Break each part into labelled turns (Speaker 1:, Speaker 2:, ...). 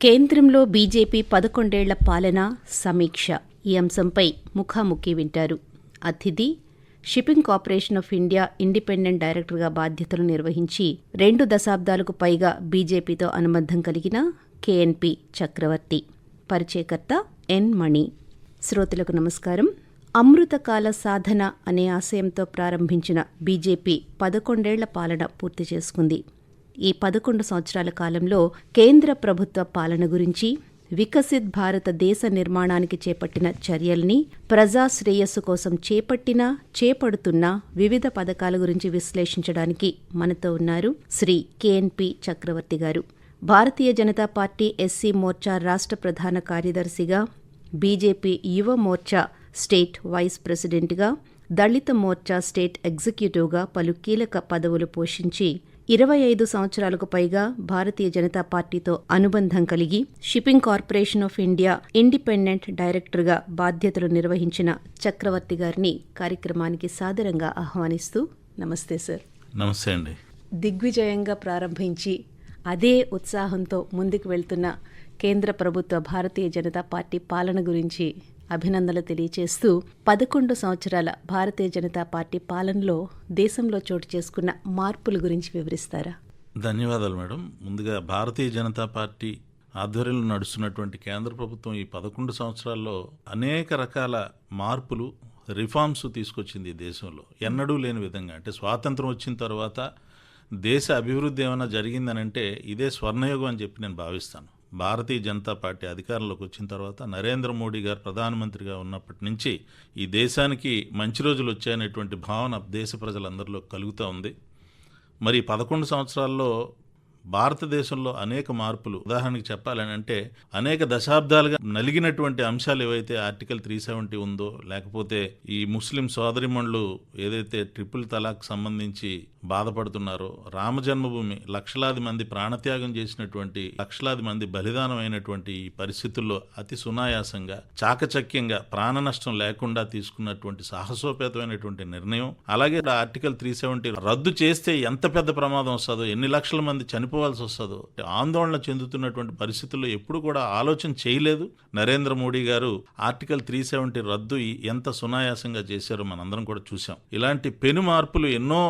Speaker 1: కేంద్రంలో బీజేపీ పదకొండేళ్ళ పాలన సమీక్ష. ఈ అంశంపై ముఖాముఖి వింటారు. అతిథి shipping corporation of India independent డైరెక్టర్గా బాధ్యతలు నిర్వహించి రెండు దశాబ్దాలకు పైగా బీజేపీతో అనుబంధం కలిగిన కేఎన్పి చక్రవర్తి. పరిచయకర్త ఎన్ మణి. శ్రోతలకు నమస్కారం. అమృతకాల సాధన అనే ఆశయంతో ప్రారంభించిన బీజేపీ పదకొండేళ్ళ పాలన పూర్తి చేసుకుంది. ఈ పదకొండు సంవత్సరాల కాలంలో కేంద్ర ప్రభుత్వ పాలన గురించి వికసిత్ భారత దేశ నిర్మాణానికి చేపట్టిన చర్యల్ని ప్రజా శ్రేయస్సు కోసం చేపట్టిన చేపడుతున్న వివిధ పథకాల గురించి విశ్లేషించడానికి మనతో ఉన్నారు Shri KNP Chakravarthi garu. Bharatiya Janata party SC Morcha రాష్ట్ర ప్రధాన కార్యదర్శిగా బీజేపీ యువ మోర్చా స్టేట్ వైస్ ప్రెసిడెంట్గా దళిత మోర్చా స్టేట్ ఎగ్జిక్యూటివ్గా పలు కీలక పదవులు పోషించి ఇరవై ఐదు సంవత్సరాలకు పైగా భారతీయ జనతా పార్టీతో అనుబంధం కలిగి shipping corporation of India independent డైరెక్టర్గా బాధ్యతలు నిర్వహించిన చక్రవర్తి గారిని కార్యక్రమానికి సాదరంగా ఆహ్వానిస్తూ నమస్తే సార్.
Speaker 2: నమస్తే అండి.
Speaker 1: దిగ్విజయంగా ప్రారంభించి అదే ఉత్సాహంతో ముందుకు వెళ్తున్న కేంద్ర ప్రభుత్వ భారతీయ జనతా పార్టీ పాలన గురించి అభినందనలు తెలియచేస్తూ పదకొండు సంవత్సరాల భారతీయ జనతా పార్టీ పాలనలో దేశంలో చోటు చేసుకున్న మార్పుల గురించి వివరిస్తారా?
Speaker 2: ధన్యవాదాలు మేడం. ముందుగా భారతీయ జనతా పార్టీ ఆధ్వర్యంలో నడుస్తున్నటువంటి కేంద్ర ప్రభుత్వం ఈ పదకొండు సంవత్సరాల్లో అనేక రకాల మార్పులు రిఫార్మ్స్ తీసుకొచ్చింది ఈ దేశంలో. ఎన్నడూ లేని విధంగా. అంటే స్వాతంత్రం వచ్చిన తర్వాత దేశ అభివృద్ధి ఏమైనా జరిగిందనంటే ఇదే స్వర్ణయుగం అని చెప్పి నేను భావిస్తాను. భారతీయ జనతా పార్టీ అధికారంలోకి వచ్చిన తర్వాత నరేంద్ర మోడీ గారు ప్రధానమంత్రిగా ఉన్నప్పటి నుంచి ఈ దేశానికి మంచి రోజులు వచ్చాయనేటువంటి భావన దేశ ప్రజలందరిలో కలుగుతూ ఉంది. మరి పదకొండు సంవత్సరాల్లో భారతదేశంలో అనేక మార్పులు. ఉదాహరణకి చెప్పాలని అంటే అనేక దశాబ్దాలుగా నలిగినటువంటి అంశాలు ఏవైతే ఆర్టికల్ త్రీ సెవెంటీ ఉందో లేకపోతే ఈ ముస్లిం సోదరిమణులు ఏదైతే ట్రిపుల్ తలాక్ సంబంధించి బాధపడుతున్నారో రామ జన్మభూమి లక్షలాది మంది ప్రాణత్యాగం చేసినటువంటి లక్షలాది మంది బలిదానం అయినటువంటి ఈ పరిస్థితుల్లో అతి సునాయాసంగా చాకచక్యంగా ప్రాణ నష్టం లేకుండా తీసుకున్నటువంటి సాహసోపేతమైనటువంటి నిర్ణయం. అలాగే ఆర్టికల్ త్రీ సెవెంటీ రద్దు చేస్తే ఎంత పెద్ద ప్రమాదం వస్తుందో ఎన్ని లక్షల మంది చనిపోవాల్సి వస్తుందో ఆందోళన చెందుతున్నటువంటి పరిస్థితుల్లో ఎప్పుడు కూడా ఆలోచన చేయలేదు. నరేంద్ర మోడీ గారు ఆర్టికల్ త్రీ సెవెంటీ రద్దు ఎంత సునాయాసంగా చేశారో మనందరం కూడా చూసాం ఇలాంటి పెను మార్పులు ఎన్నో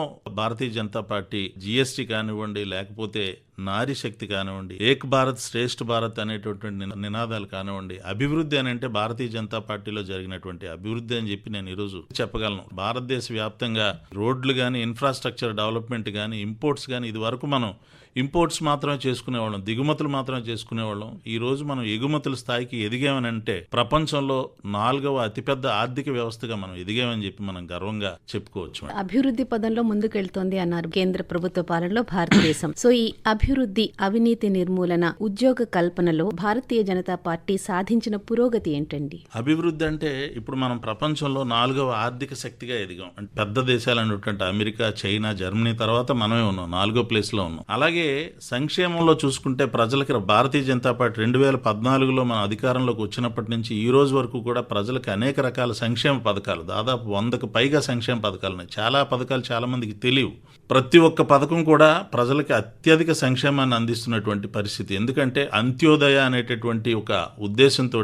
Speaker 2: భారతీయ జనతా పార్టీ జిఎస్టీ కానివ్వండి లేకపోతే నారీ శక్తి కానివ్వండి ఏక్ భారత్ శ్రేష్ఠ భారత్ అనేటటువంటి నినాదాలు కానివ్వండి అభివృద్ధి అని అంటే భారతీయ జనతా పార్టీలో జరిగినటువంటి అభివృద్ధి అని చెప్పి నేను ఈరోజు చెప్పగలను. భారతదేశ వ్యాప్తంగా రోడ్లు కానీ ఇన్ఫ్రాస్ట్రక్చర్ డెవలప్మెంట్ కానీ ఇంపోర్ట్స్ కానీ ఇది వరకు మనం ఇంపోర్ట్స్ మాత్రమే చేసుకునేవాళ్ళం దిగుమతులు మాత్రమే చేసుకునేవాళ్ళం. ఈ రోజు మనం ఎగుమతుల స్థాయికి ఎదిగామని అంటే ప్రపంచంలో నాలుగవ అతిపెద్ద ఆర్థిక వ్యవస్థగా మనం ఎదిగామని చెప్పి మనం గర్వంగా చెప్పుకోవచ్చు.
Speaker 1: అభివృద్ధి పదంలో ముందుకెళ్తోంది అన్నారు కేంద్ర ప్రభుత్వ పాలనలో భారతదేశం. సో ఈ అభివృద్ధి అవినీతి నిర్మూలన ఉద్యోగ కల్పనలో భారతీయ జనతా పార్టీ సాధించిన పురోగతి ఏంటండి?
Speaker 2: అభివృద్ధి అంటే ఇప్పుడు మనం ప్రపంచంలో నాలుగవ ఆర్థిక శక్తిగా ఎదిగాం. అంటే పెద్ద దేశాలు అనేటువంటి అమెరికా చైనా జర్మనీ తర్వాత మనమే ఉన్నాం. నాలుగో ప్లేస్లో ఉన్నాం. అలాగే సంక్షేమంలో చూసుకుంటే ప్రజలకి భారతీయ జనతా పార్టీ రెండు వేల పద్నాలుగులో మన అధికారంలోకి వచ్చినప్పటి నుంచి ఈ రోజు వరకు కూడా ప్రజలకు అనేక రకాల సంక్షేమ పథకాలు దాదాపు వందకు పైగా సంక్షేమ పథకాలు ఉన్నాయి. చాలా పథకాలు చాలా మందికి తెలియవు. ప్రతి ఒక్క పథకం కూడా ప్రజలకి అత్యధిక సంక్షేమాన్ని అందిస్తున్నటువంటి పరిస్థితి. ఎందుకంటే అంత్యోదయ అనేటటువంటి ఒక ఉద్దేశంతో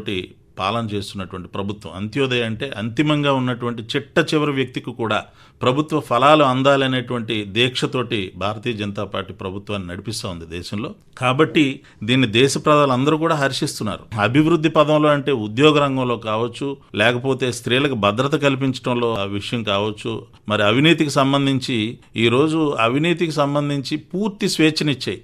Speaker 2: పాలన చేస్తున్నటువంటి ప్రభుత్వం. అంత్యోదయ అంటే అంతిమంగా ఉన్నటువంటి చిట్ట చివరి వ్యక్తికి కూడా ప్రభుత్వ ఫలాలు అందాలనేటువంటి దీక్షతోటి భారతీయ జనతా పార్టీ ప్రభుత్వాన్ని నడిపిస్తూ ఉంది దేశంలో. కాబట్టి దీన్ని దేశ ప్రజలందరూ కూడా హర్షిస్తున్నారు. అభివృద్ధి పదంలో అంటే ఉద్యోగ రంగంలో కావచ్చు లేకపోతే స్త్రీలకు భద్రత కల్పించడంలో ఆ విషయం కావచ్చు. మరి అవినీతికి సంబంధించి ఈరోజు అవినీతికి సంబంధించి పూర్తి స్వేచ్ఛనిచ్చాయి.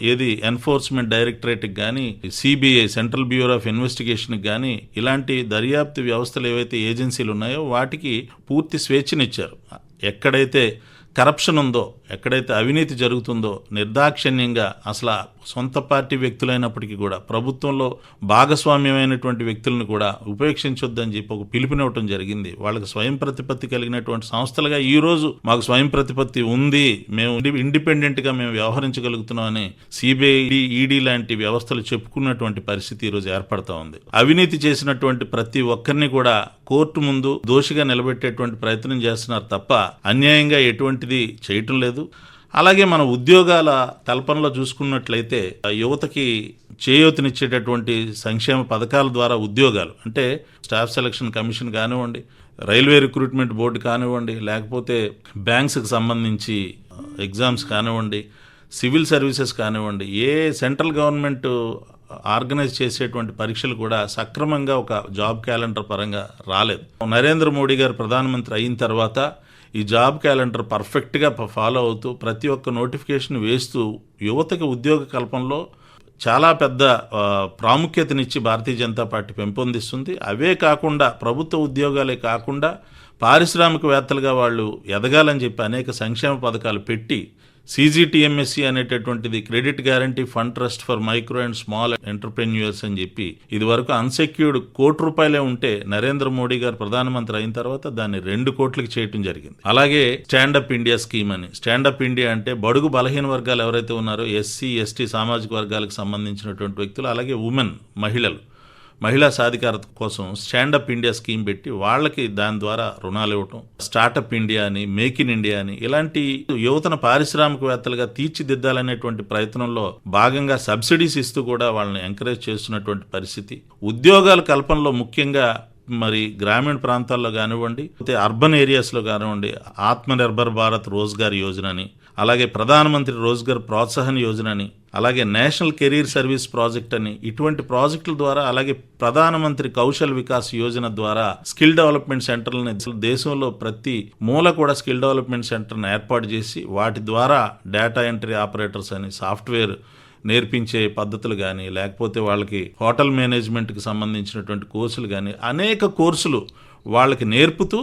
Speaker 2: ఏది ఎన్ఫోర్స్మెంట్ డైరెక్టరేట్కి కానీ సిబిఐ సెంట్రల్ బ్యూరో ఆఫ్ ఇన్వెస్టిగేషన్కి కానీ ఇలాంటి దర్యాప్తు వ్యవస్థలు ఏవైతే ఏజెన్సీలు ఉన్నాయో వాటికి పూర్తి స్వేచ్ఛనిచ్చారు. ఎక్కడైతే కరప్షన్ ఉందో ఎక్కడైతే అవినీతి జరుగుతుందో నిర్దాక్షిణ్యంగా అసలు సొంత పార్టీ వ్యక్తులైనప్పటికీ కూడా ప్రభుత్వంలో భాగస్వామ్యమైనటువంటి వ్యక్తులను కూడా ఉపేక్షించొద్దని చెప్పి ఒక పిలుపునివ్వటం జరిగింది. వాళ్ళకి స్వయం ప్రతిపత్తి కలిగినటువంటి సంస్థలుగా ఈ రోజు మాకు స్వయం ప్రతిపత్తి ఉంది మేము ఇండిపెండెంట్గా మేము వ్యవహరించగలుగుతున్నామని సిబిఐ ఈడీ లాంటి వ్యవస్థలు చెప్పుకున్నటువంటి పరిస్థితి ఈరోజు రోజు ఏర్పడతా ఉంది. అవినీతి చేసినటువంటి ప్రతి ఒక్కరిని కూడా కోర్టు ముందు దోషిగా నిలబెట్టేటువంటి ప్రయత్నం చేస్తున్నారు తప్ప అన్యాయంగా ఎటువంటిది చేయటం లేదు. అలాగే మన ఉద్యోగాల తలపనలో చూసుకున్నట్లయితే ఆ యువతకి చేయూతనిచ్చేటటువంటి సంక్షేమ పథకాల ద్వారా ఉద్యోగాలు అంటే స్టాఫ్ సెలక్షన్ కమిషన్ కానివ్వండి రైల్వే రిక్రూట్మెంట్ బోర్డు కానివ్వండి లేకపోతే బ్యాంక్స్కి సంబంధించి ఎగ్జామ్స్ కానివ్వండి సివిల్ సర్వీసెస్ కానివ్వండి ఏ సెంట్రల్ గవర్నమెంట్ ఆర్గనైజ్ చేసేటువంటి పరీక్షలు కూడా సక్రమంగా ఒక జాబ్ క్యాలెండర్ పరంగా రాలేదు. నరేంద్ర మోడీ గారు ప్రధానమంత్రి అయిన తర్వాత ఈ జాబ్ క్యాలెండర్ పర్ఫెక్ట్గా ఫాలో అవుతూ ప్రతి ఒక్క నోటిఫికేషన్ వేస్తూ యువతకి ఉద్యోగ కల్పనలో చాలా పెద్ద ప్రాముఖ్యతనిచ్చి భారతీయ జనతా పార్టీ పెంపొందిస్తుంది. అవే కాకుండా ప్రభుత్వ ఉద్యోగాలే కాకుండా పారిశ్రామికవేత్తలుగా వాళ్ళు ఎదగాలని చెప్పి అనేక సంక్షేమ పథకాలు పెట్టి సీజీటీఎంఎస్సి అనేటటువంటిది credit guarantee fund trust for micro and small entrepreneurs అని చెప్పి ఇది వరకు అన్సెక్యూర్డ్ కోటి రూపాయలే ఉంటే నరేంద్ర మోడీ గారు ప్రధానమంత్రి అయిన తర్వాత దాన్ని రెండు కోట్లకి చేయటం జరిగింది. అలాగే స్టాండప్ ఇండియా స్కీమ్ అని. స్టాండప్ ఇండియా అంటే బడుగు బలహీన వర్గాలు ఎవరైతే ఉన్నారో ఎస్సీ ఎస్టీ సామాజిక వర్గాలకు సంబంధించినటువంటి వ్యక్తులు అలాగే ఉమెన్ మహిళలు. మహిళా సాధికారత కోసం స్టాండప్ ఇండియా స్కీమ్ పెట్టి వాళ్ళకి దాని ద్వారా రుణాలు ఇవ్వటం స్టార్టప్ ఇండియా అని మేక్ ఇన్ ఇండియా అని ఇలాంటి యువతను పారిశ్రామికవేత్తలుగా తీర్చిదిద్దాలనేటువంటి ప్రయత్నంలో భాగంగా సబ్సిడీస్ ఇస్తూ కూడా వాళ్ళని ఎంకరేజ్ చేస్తున్నటువంటి పరిస్థితి. ఉద్యోగాల కల్పనలో ముఖ్యంగా మరి గ్రామీణ ప్రాంతాల్లో కానివ్వండి అయితే అర్బన్ ఏరియాస్లో కానివ్వండి ఆత్మనిర్భర్ భారత్ రోజ్గార్ యోజన అని అలాగే ప్రధానమంత్రి రోజ్గార్ ప్రోత్సాహన యోజన అని అలాగే నేషనల్ కెరీర్ సర్వీస్ ప్రాజెక్ట్ అని ఇటువంటి ప్రాజెక్టుల ద్వారా అలాగే ప్రధానమంత్రి కౌశల్ వికాస్ యోజన ద్వారా స్కిల్ డెవలప్మెంట్ సెంటర్లని దేశంలో ప్రతి మూల కూడా స్కిల్ డెవలప్మెంట్ సెంటర్ని ఏర్పాటు చేసి వాటి ద్వారా డేటా ఎంట్రీ ఆపరేటర్స్ అని సాఫ్ట్వేర్ నేర్పించే పద్ధతులు కానీ లేకపోతే వాళ్ళకి హోటల్ మేనేజ్మెంట్కి సంబంధించినటువంటి కోర్సులు కానీ అనేక కోర్సులు వాళ్ళకి నేర్పుతూ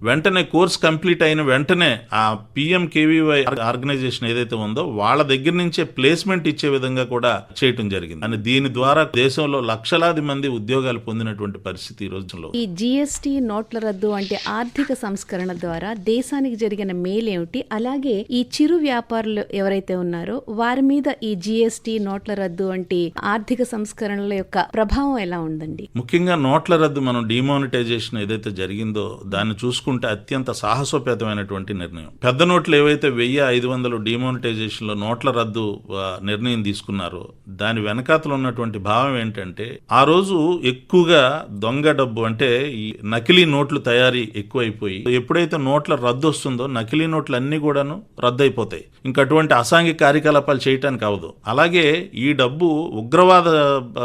Speaker 2: వెంటనే కోర్స్ కంప్లీట్ అయిన వెంటనే ఆ పిఎంకేవీవై ఆర్గనైజేషన్ ఏదైతే ఉందో వాళ్ళ దగ్గర నుంచే ప్లేస్మెంట్ ఇచ్చే విధంగా కూడా చేయటం జరిగింది. అని దీని ద్వారా దేశంలో లక్షలాది మంది ఉద్యోగాలు పొందినటువంటి పరిస్థితి ఈ రోజుల్లో.
Speaker 1: ఈ జీఎస్టీ నోట్ల రద్దు అంటే ఆర్థిక సంస్కరణ ద్వారా దేశానికి జరిగిన మేలేమిటి అలాగే ఈ చిరు వ్యాపారులు ఎవరైతే ఉన్నారో వారి మీద ఈ జీఎస్టీ నోట్ల రద్దు వంటి ఆర్థిక సంస్కరణల యొక్క ప్రభావం ఎలా ఉందండి?
Speaker 2: ముఖ్యంగా నోట్ల రద్దు మనం డిమానిటైజేషన్ ఏదైతే జరిగిందో దాన్ని చూసుకుంటే అత్యంత సాహసోపేతమైనటువంటి నిర్ణయం. పెద్ద నోట్లు ఏవైతే వెయ్యి ఐదు వందలు డిమానిటైజేషన్లో నోట్ల రద్దు నిర్ణయం తీసుకున్నారో దాని వెనకాతలు ఉన్నటువంటి భావం ఏంటంటే ఆ రోజు ఎక్కువగా దొంగ డబ్బు అంటే ఈ నకిలీ నోట్లు తయారీ ఎక్కువైపోయి ఎప్పుడైతే నోట్ల రద్దు వస్తుందో నకిలీ నోట్లు అన్ని కూడాను రద్దు అయిపోతాయి ఇంకా అటువంటి అసాంఘిక కార్యకలాపాలు చేయటానికి అవదు. అలాగే ఈ డబ్బు ఉగ్రవాద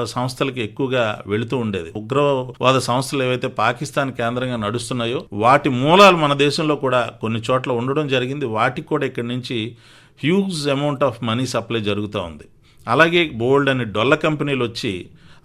Speaker 2: సంస్థలకి ఎక్కువగా వెళుతూ ఉండేది. ఉగ్రవాద సంస్థలు ఏవైతే పాకిస్తాన్ కేంద్రంగా నడుస్తున్నాయో వాటి మూలాలు మన దేశంలో కూడా కొన్ని చోట్ల ఉండడం జరిగింది. వాటికి కూడా ఇక్కడి నుంచి huge amount of money supply జరుగుతూ ఉంది. అలాగే బోల్డ్ అని డొల్ల కంపెనీలు వచ్చి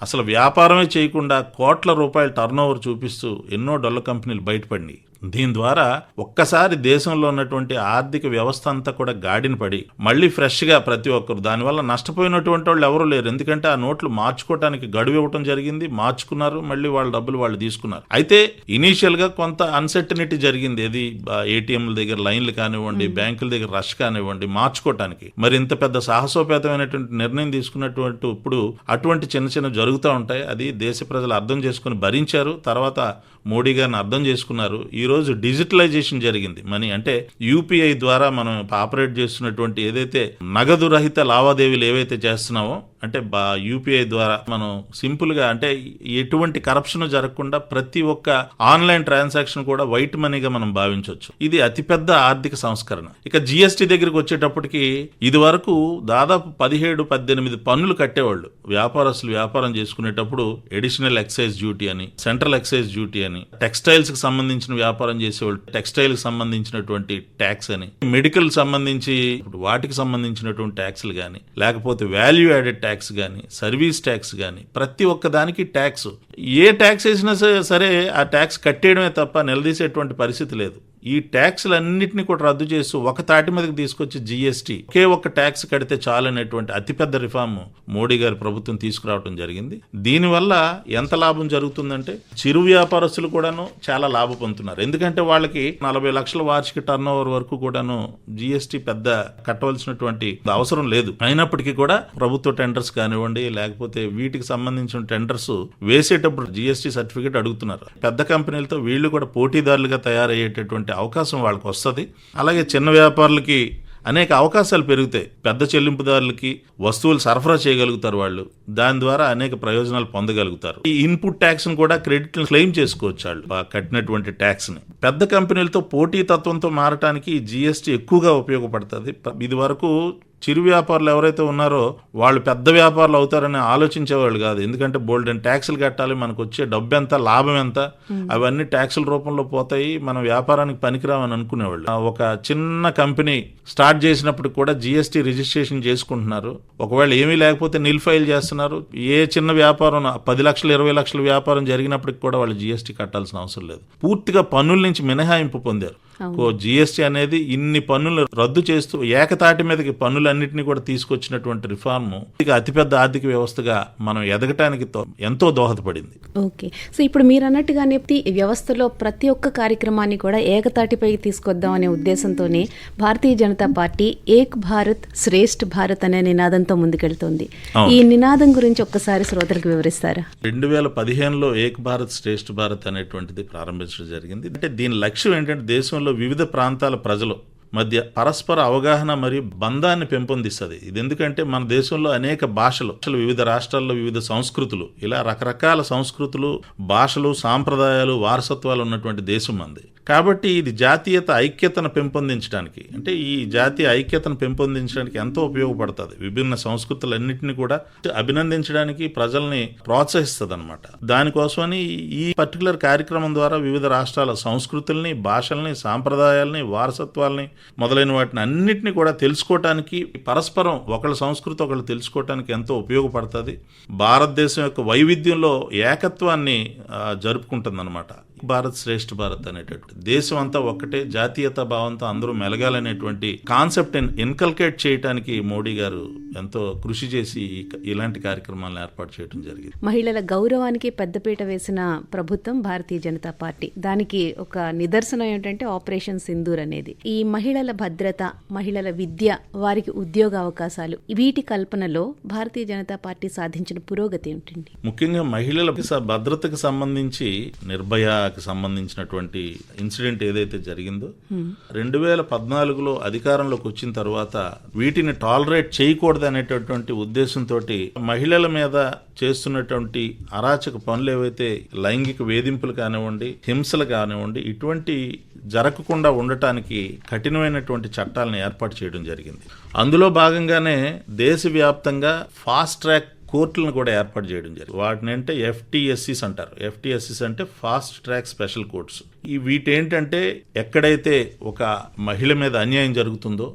Speaker 2: అసలు వ్యాపారమే చేయకుండా కోట్ల రూపాయల టర్న్ చూపిస్తూ ఎన్నో డొల్ల కంపెనీలు బయటపడినాయి. దీని ద్వారా ఒక్కసారి దేశంలో ఉన్నటువంటి ఆర్థిక వ్యవస్థ అంతా కూడా గాడిన పడి మళ్ళీ ఫ్రెష్గా ప్రతి ఒక్కరు దానివల్ల నష్టపోయినటువంటి వాళ్ళు ఎవరు లేరు. ఎందుకంటే ఆ నోట్లు మార్చుకోవడానికి గడువు ఇవ్వటం జరిగింది మార్చుకున్నారు మళ్ళీ వాళ్ళ డబ్బులు వాళ్ళు తీసుకున్నారు. అయితే ఇనీషియల్గా కొంత అన్సర్టనిటీ జరిగింది. ఏది? ఏటీఎంల దగ్గర లైన్లు కానివ్వండి బ్యాంకుల దగ్గర రష్ కానివ్వండి మార్చుకోవటానికి. మరి ఇంత పెద్ద సాహసోపేతమైనటువంటి నిర్ణయం తీసుకున్నటువంటి ఇప్పుడు అటువంటి చిన్న చిన్న జరుగుతూ ఉంటాయి. అది దేశ ప్రజలు అర్థం చేసుకుని భరించారు. తర్వాత మోడీ గారిని అర్థం చేసుకున్నారు. ఈరోజు డిజిటలైజేషన్ జరిగింది. మనీ అంటే యూపీఐ ద్వారా మనం ఆపరేట్ చేస్తున్నటువంటి ఏదైతే నగదు రహిత లావాదేవీలు ఏవైతే చేస్తున్నామో అంటే బా యూపీఐ ద్వారా మనం సింపుల్గా అంటే ఎటువంటి కరప్షన్ జరగకుండా ప్రతి ఒక్క ఆన్లైన్ ట్రాన్సాక్షన్ కూడా వైట్ మనీగా మనం భావించవచ్చు. ఇది అతిపెద్ద ఆర్థిక సంస్కరణ. ఇక జిఎస్టీ దగ్గరికి వచ్చేటప్పటికి ఇది వరకు దాదాపు పదిహేడు పద్దెనిమిది పన్నులు కట్టేవాళ్ళు. వ్యాపారస్తులు వ్యాపారం చేసుకునేటప్పుడు ఎడిషనల్ ఎక్సైజ్ డ్యూటీ అని సెంట్రల్ ఎక్సైజ్ డ్యూటీ అని టెక్స్టైల్స్కి సంబంధించిన వ్యాపారం చేసేవాళ్ళు టెక్స్టైల్కి సంబంధించినటువంటి ట్యాక్స్ అని మెడికల్ సంబంధించి ఇప్పుడు వాటికి సంబంధించినటువంటి ట్యాక్స్లు కానీ లేకపోతే వాల్యూ యాడెడ్ ట్యాక్స్ కానీ సర్వీస్ ట్యాక్స్ కానీ ప్రతి ఒక్క దానికి ట్యాక్స్. ఏ ట్యాక్స్ వేసినా సరే- సరే ఆ ట్యాక్స్ కట్టేయడమే తప్ప నిలదీసేటువంటి పరిస్థితి లేదు. ఈ ట్యాక్స్లన్నింటినీ కూడా రద్దు చేస్తూ ఒక తాటి మీదకి తీసుకొచ్చి జీఎస్టీ ఒకే ఒక్క ట్యాక్స్ కడితే చాలనేటువంటి అతిపెద్ద రిఫార్మ్ మోడీ గారి ప్రభుత్వం తీసుకురావడం జరిగింది. దీనివల్ల ఎంత లాభం జరుగుతుందంటే చిరు వ్యాపారస్తులు కూడాను చాలా లాభ పొందుతున్నారు. ఎందుకంటే వాళ్ళకి నలభై లక్షల వార్షిక టర్న్ వరకు కూడాను జీఎస్టీ పెద్ద కట్టవలసినటువంటి అవసరం లేదు. అయినప్పటికీ కూడా ప్రభుత్వ టెండర్స్ కానివ్వండి లేకపోతే వీటికి సంబంధించిన టెండర్స్ వేసేటప్పుడు జీఎస్టీ సర్టిఫికేట్ అడుగుతున్నారు. పెద్ద కంపెనీలతో వీళ్ళు కూడా పోటీదారులుగా తయారయ్యేటటువంటి అవకాశం వాళ్ళకి వస్తుంది అలాగే చిన్న వ్యాపారులకి అనేక అవకాశాలు పెరుగుతాయి పెద్ద చెల్లింపుదారులకి వస్తువులు సరఫరా చేయగలుగుతారు వాళ్ళు. దాని ద్వారా అనేక ప్రయోజనాలు పొందగలుగుతారు. ఈ ఇన్పుట్ ట్యాక్స్ను కూడా క్రెడిట్ క్లెయిమ్ చేసుకోవచ్చు వాళ్ళు. కట్టినటువంటి ట్యాక్స్ని పెద్ద కంపెనీలతో పోటీ తత్వంతో మారటానికి జిఎస్టీ ఎక్కువగా ఉపయోగపడుతుంది. ఇది వరకు చిరు వ్యాపారులు ఎవరైతే ఉన్నారో వాళ్ళు పెద్ద వ్యాపారులు అవుతారని ఆలోచించేవాళ్ళు కాదు. ఎందుకంటే బోల్డ్ అండ్ ట్యాక్సులు కట్టాలి మనకు వచ్చే డబ్బు ఎంత లాభం ఎంత అవన్నీ ట్యాక్సుల రూపంలో పోతాయి మన వ్యాపారానికి పనికిరావని అనుకునేవాళ్ళు. ఒక చిన్న కంపెనీ స్టార్ట్ చేసినప్పుడు కూడా జిఎస్టీ రిజిస్ట్రేషన్ చేసుకుంటున్నారు. ఒకవేళ ఏమీ లేకపోతే నిల్ ఫైల్ చేస్తున్నారు. ఏ చిన్న వ్యాపారం పది లక్షలు ఇరవై లక్షల వ్యాపారం జరిగినప్పటికి కూడా వాళ్ళు జిఎస్టీ కట్టాల్సిన అవసరం లేదు. పూర్తిగా పన్నుల నుంచి మినహాయింపు పొందారు. జిఎస్టీ అనేది ఇన్ని పన్నులు రద్దు చేస్తూ ఏకతాటి మీదకి పన్నులన్నింటినీ కూడా తీసుకొచ్చినటువంటి రిఫార్మ్ ఇక అతిపెద్ద ఆర్థిక వ్యవస్థగా మనం ఎదగటానికి ఎంతో దోహదపడింది.
Speaker 1: ఓకే. సో ఇప్పుడు మీరు అన్నట్టుగానే ఈ వ్యవస్థలో ప్రతి ఒక్క కార్యక్రమాన్ని కూడా ఏకతాటిపై తీసుకొద్దాం అనే ఉద్దేశంతోనే భారతీయ జనతా పార్టీ ఏక్ భారత్ శ్రేష్ఠ భారత్ అనే నినాదంతో ముందుకెళ్తోంది. ఈ నినాదం గురించి ఒక్కసారి శ్రోతలకు వివరిస్తారా?
Speaker 2: రెండు వేల పదిహేనులో ఏక్ భారత్ శ్రేష్ఠ భారత్ అనేటువంటిది ప్రారంభించడం జరిగింది. అంటే దీని లక్ష్యం ఏంటంటే దేశంలో వివిధ ప్రాంతాల ప్రజలు మధ్య పరస్పర అవగాహన మరియు బంధాన్ని పెంపొందిస్తుంది. ఇది ఎందుకంటే మన దేశంలో అనేక భాషలు వివిధ రాష్ట్రాల్లో వివిధ సంస్కృతులు ఇలా రకరకాల సంస్కృతులు భాషలు సాంప్రదాయాలు వారసత్వాలు ఉన్నటువంటి దేశం మంది కాబట్టి ఇది జాతీయత ఐక్యతను పెంపొందించడానికి అంటే ఈ జాతీయ ఐక్యతను పెంపొందించడానికి ఎంతో ఉపయోగపడుతుంది. విభిన్న సంస్కృతులన్నింటినీ కూడా అభినందించడానికి ప్రజల్ని ప్రోత్సహిస్తుంది అనమాట దానికోసమని ఈ పర్టికులర్ కార్యక్రమం ద్వారా వివిధ రాష్ట్రాల సంస్కృతుల్ని భాషల్ని సాంప్రదాయాల్ని వారసత్వాల్ని మొదలైన వాటిని అన్నిటిని కూడా తెలుసుకోవటానికి పరస్పరం ఒకళ్ళ సంస్కృతి ఒకళ్ళు తెలుసుకోవటానికి ఎంతో ఉపయోగపడుతుంది. భారతదేశం యొక్క వైవిధ్యంలో ఏకత్వాన్ని జరుపుకుంటుంది భారత్ శ్రేష్ఠ భారత్ అనేటటువంటి దేశం అంతా ఒక్కటే జాతీయత భావంతో అందరూ మెలగాలనేటువంటి కాన్సెప్ట్ ఇన్కల్కేట్ చేయడానికి మోడీ గారు ఎంతో కృషి చేసి ఇలాంటి కార్యక్రమాలను ఏర్పాటు చేయడం జరిగింది.
Speaker 1: మహిళల గౌరవానికి పెద్దపీట వేసిన ప్రభుత్వం భారతీయ జనతా పార్టీ. దానికి ఒక నిదర్శనం ఏంటంటే ఆపరేషన్ సింధూర్ అనేది. ఈ మహిళల భద్రత మహిళల విద్య వారికి ఉద్యోగ అవకాశాలు వీటి కల్పనలో భారతీయ జనతా పార్టీ సాధించిన పురోగతి ఏమిటండి?
Speaker 2: ముఖ్యంగా మహిళల భద్రతకు సంబంధించి నిర్భయకి సంబంధించినటువంటి ఇన్సిడెంట్ ఏదైతే జరిగిందో రెండు వేల పద్నాలుగులో అధికారంలోకి వచ్చిన తర్వాత వీటిని టాలరేట్ చేయకూడదు అనేటటువంటి ఉద్దేశంతో మహిళల మీద చేస్తున్నటువంటి అరాచక పనులు ఏవైతే లైంగిక వేధింపులు కానివ్వండి హింసలు కానివ్వండి ఇటువంటి జరగకుండా ఉండటానికి కఠినమైనటువంటి చట్టాలను ఏర్పాటు చేయడం జరిగింది. అందులో భాగంగానే దేశవ్యాప్తంగా ఫాస్ట్ ట్రాక్ కోర్టులను కూడా ఏర్పాటు చేయడం జరిగింది. వాటిని అంటే ఎఫ్టిఎస్సిస్ అంటారు. ఎఫ్టిఎస్సిస్ అంటే ఫాస్ట్ ట్రాక్ స్పెషల్ కోర్ట్స్ ఈ వీటేంటంటే ఎక్కడైతే ఒక మహిళ మీద అన్యాయం జరుగుతుందో